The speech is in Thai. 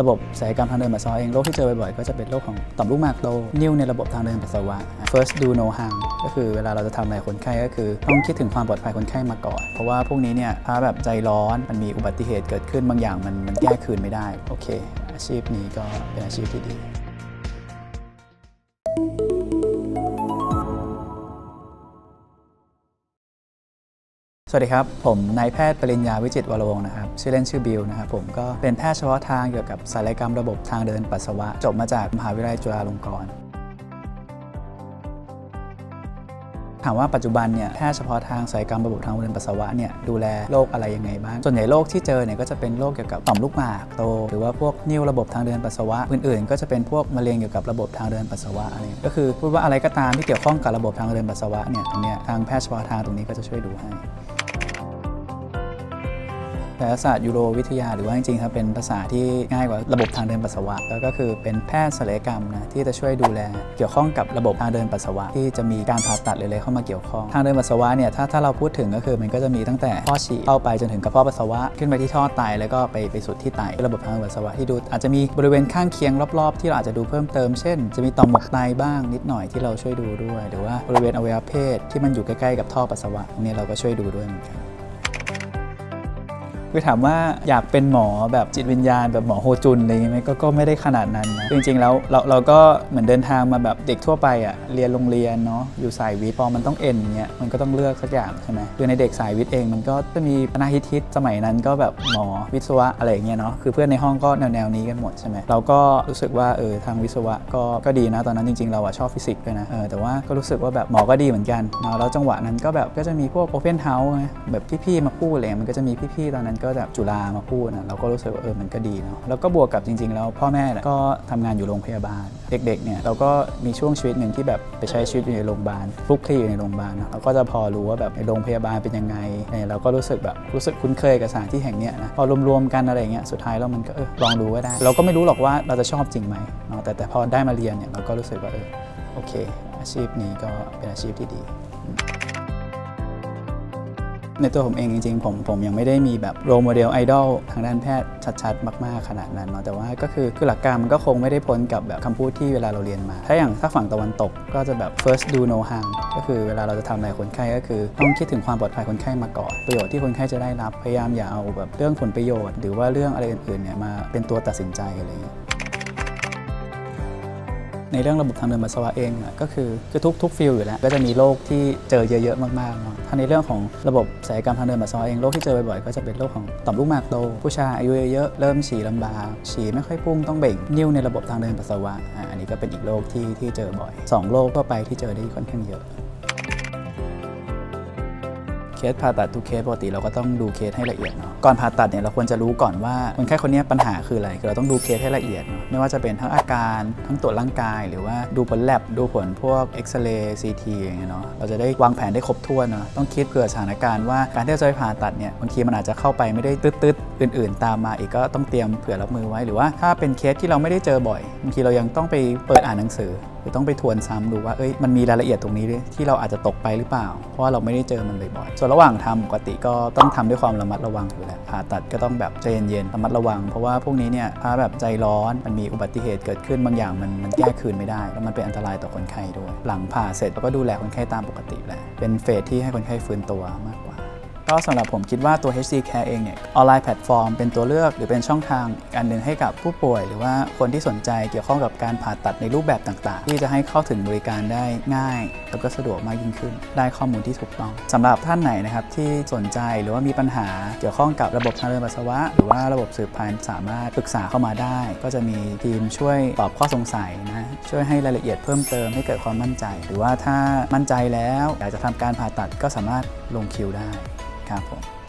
ระบบสายกรรมทางเดินปัสสาวะเองโรคที่เจอบ่อยๆ ก็จะเป็นโรคของต่อมลูกหมากโตนิ่วในระบบทางเดินปัสสาวะ first do no harm ก็คือเวลาเราจะทำอะไรคนไข้ก็คือ ต้องคิดถึงความปลอดภัยคนไข้มาก่อน เพราะว่าพวกนี้เนี่ยถ้าแบบใจร้อนมันมีอุบัติเหตุเกิดขึ้นบางอย่างมันมันแก้คืนไม่ได้ โอเค อาชีพนี้ก็เป็นอาชีพที่ดี วัสดีครับ ผมนายแพทย์ปริญญาวิจิตวรวงศ์นะครับ ชื่อเล่นชื่อบิวนะครับผมก็เป็นแพทย์เฉพาะทางเกี่ยวกับศัลยกรรมระบบทางเดินปัสสาวะ จบมาจากมหาวิทยาลัยจุฬาลงกรณ์ถามว่าปัจจุบันเนี่ยแพทย์เฉพาะทางศัลยกรรมระบบทางเดินปัสสาวะเนี่ยดูแลโรคอะไรยังไงบ้าง ส่วนใหญ่โรคที่เจอเนี่ยก็จะเป็นโรคเกี่ยวกับต่อมลูกหมากโต หรือว่าพวกนิ่วระบบทางเดินปัสสาวะ อื่นๆ ก็จะเป็นพวกมะเร็งเกี่ยวกับระบบทางเดินปัสสาวะอะไรก็คือพูดว่าอะไรก็ตามที่เกี่ยวข้องกับระบบทางเดินปัสสาวะเนี่ยตรงเนี้ยทางแพทย์เฉพาะทางตรงนี้ก็จะช่วยดูให้ แพทยศาสตร์ยูโรวิทยา หรือว่าจริงๆครับเป็นภาษาที่ง่ายกว่าระบบทางเดินปัสสาวะแล้วก็คือเป็นแพทย์ศัลยกรรมนะที่จะช่วยดูแล เกี่ยวข้องกับระบบทางเดินปัสสาวะ ที่จะมีการผ่าตัดหรืออะไรเข้ามาเกี่ยวข้องทางเดินปัสสาวะเนี่ยถ้าถ้าเราพูดถึงก็คือมันก็จะมีตั้งแต่ท่อฉี่เข้าไปจนถึงกระเพาะปัสสาวะขึ้นไปที่ท่อไตแล้วก็ไปไปสุดที่ไตระบบทางเดินปัสสาวะที่ดูอาจจะมีบริเวณข้างเคียงรอบๆ ที่เราอาจจะดูเพิ่มเติมเช่น จะมีต่อมหมวกไตบ้างนิดหน่อยที่เราช่วยดูด้วย หรือว่าบริเวณอวัยวะเพศที่มันอยู่ใกล้ๆกับท่อปัสสาวะตรงนี้เราก็ช่วยดูด้วยเหมือนกัน คือถามว่าอยากเป็นหมอแบบจิตวิญญาณแบบหมอโฮจุนอะไรอย่างเงี้ยไหมก็ก็ไม่ได้ขนาดนั้นนะจริงๆแล้วเราเราก็เหมือนเดินทางมาแบบเด็กทั่วไปอะ่ะเรียนโรงเรียนเนาะอยู่สายวิทย์พอมันต้องเอ็นเงี้ยมันก็ต้องเลือกสักอย่างใช่ไหมคือในเด็กสายวิทย์เองมันก็จะมีคณะฮิตฮิตๆสมัยนั้นก็แบบหมอวิศวะอะไรอย่างเงี้ยเนาะคือเพื่อนในห้องก็แนวแนวๆนี้กันหมดใช่ไหมเราก็รู้สึกว่าเออทางวิศวะก็ก็ดีนะตอนนั้นจริงๆ เราอะชอบฟิสิกส์ด้วยนะเออแต่ว่าก็รู้สึกว่าแบบหมอก็ดีเหมือนกันเนาะแล้วจังหวะนั้นก็แบบก็จะมีพวกโอเพนเฮาส์แบบพี่ๆมาพูดอะไรเงี้ยมันก็จะมีพี่ๆตอนนั้นก็แบบจุฬามาพูดนะเราก็รู้สึกว่าเออมันก็ดีเนาะแล้วก็บวกกับจริง ๆ แล้วพ่อแม่ก็ทำงานอยู่โรงพยาบาล เด็กๆเนี่ยเราก็มีช่วงชีวิตหนึ่งที่แบบไปใช้ชีวิตอยู่ในโรงพยาบาลฟลุกคลีอยู่ในโรงพยาบาลเนะเราก็จะพอรู้ว่าแบบในโรงพยาบาลเป็นยังไงเนี่ยเราก็รู้สึกแบบรู้สึกคุ้นเคยกับสถานที่แห่งเนี้ยนะพอรวมๆกันอะไรเงี้ยสุดท้ายแล้วมันก็เออลองดูก็ได้ เราก็ไม่รู้หรอกว่าเราจะชอบจริงไหมเนาะแต่แต่พอได้มาเรียนเนี่ยเราก็รู้สึกว่าเออโอเค อาชีพนี้ก็เป็นอาชีพที่ดี ในตัวผมเองจริงๆ ผมผมยังไม่ได้มีแบบโรโมเดลไอดอลทางด้านแพทย์ชัดๆ มากๆ ขนาดนั้นเนาะแต่ว่าก็คือคือหลักการมันก็คงไม่ได้พ้นกับแบบคำพูดที่เวลาเราเรียนมา ถ้าอย่างถ้าฝั่งตะวันตกก็จะแบบ first do no harm ก็คือเวลาเราจะทำอะไรคนไข้ก็คือ ต้องคิดถึงความปลอดภัยคนไข้มาก่อน ประโยชน์ที่คนไข้จะได้รับพยายามอย่าเอาแบบเรื่องผลประโยชน์ หรือว่าเรื่องอะไรอื่นๆเนี่ยมาเป็นตัวตัดสินใจอะไรอย่างเงี้ย ในเรื่องระบบทางเดินปัสสาวะเองก็คือคือทุกทุกฟิลอยู่แล้ว ก็จะมีโรคที่เจอเยอะๆมากๆเนาะถ้าในเรื่องของระบบสายกรรมทางเดินปัสสาวะเองโรคที่เจอบ่อยๆก็จะเป็นโรคของต่อมลูกหมากโตผู้ชายอายุเยอะๆเริ่มฉี่ลำบากฉี่ไม่ค่อยพุ่งต้องเบ่งนิ่วในระบบทางเดินปัสสาวะอันนี้ก็เป็นอีกโรคที่ที่เจอบ่อยสองโรคทั่วไปที่เจอได้ค่อนข้างเยอะ สผ่าตัดทุกเคสปกติเราก็ต้องดูเคสให้ละเอียดเนาะก่อนผ่าตัดเนี่ยเราควรจะรู้ก่อนว่าคนไข้คนนี้ปัญหาคืออะไรคือเราต้องดูเคสให้ละเอียดเนาะไม่ว่าจะเป็นทั้งอาการทั้งตรวจร่างกาย หรือว่าดูผลแลบดูผลพวกเอ็กซเรย์ซีทีอย่างเงี้ยเนาะเราจะได้วางแผนได้ครบถ้วนเนาะต้องคิดเผื่อสถานการณ์ว่าการที่เราจะไปผ่าตัดเนี่ยบางทีมันอาจจะเข้าไปไม่ได้ตืดๆอื่น ๆ ตามมาอีกก็ต้องเตรียมเผื่อรับมือไว้หรือว่าถ้าเป็นเคสที่เราไม่ได้เจอบ่อยบางทีเรายังต้องไปเปิดอ่านหนังสือ หรือต้องไปทวนซ้ำดูว่าเอ้ยมันมีรายละเอียดตรงนี้ที่เราอาจจะตกไปหรือเปล่า เพราะว่าเราไม่ได้เจอมันบ่อยๆส่วนระหว่างทำปกติก็ต้องทำด้วยความระมัดระวังอยู่แล้วผ่าตัดก็ต้องแบบใจเย็นๆระมัดระวัง เพราะว่าพวกนี้เนี่ยถ้าแบบใจร้อนมันมีอุบัติเหตุเกิดขึ้นบางอย่างมันมันแก้คืนไม่ได้ แล้วมันเป็นอันตรายต่อคนไข้ด้วย หลังผ่าเสร็จเราก็ดูแลคนไข้ตามปกติแหละเป็นเฟสที่ให้คนไข้ฟื้นตัวมากกว่า ก็สำหรับผมคิดว่าตัว HC Care เองเนี่ยออนไลน์แพลตฟอร์มเป็นตัวเลือกหรือเป็นช่องทางอีกอันหนึ่งให้กับผู้ป่วย หรือว่าคนที่สนใจเกี่ยวข้องกับการผ่าตัดในรูปแบบต่างๆ ที่จะให้เข้าถึงบริการได้ง่ายแล้วก็สะดวกมากยิ่งขึ้น ได้ข้อมูลที่ถูกต้องสำหรับท่านไหนนะครับที่สนใจหรือว่ามีปัญหาเกี่ยวข้องกับระบบทางเดินปัสสาวะ หรือว่าระบบสืบพันธุ์สามารถปรึกษาเข้ามาได้ ก็จะมีทีมช่วยตอบข้อสงสัยนะช่วยให้รายละเอียดเพิ่มเติมให้เกิดความมั่นใจ หรือว่าถ้ามั่นใจแล้วอยากจะทำการผ่าตัดก็สามารถลงคิวได้ ครับผม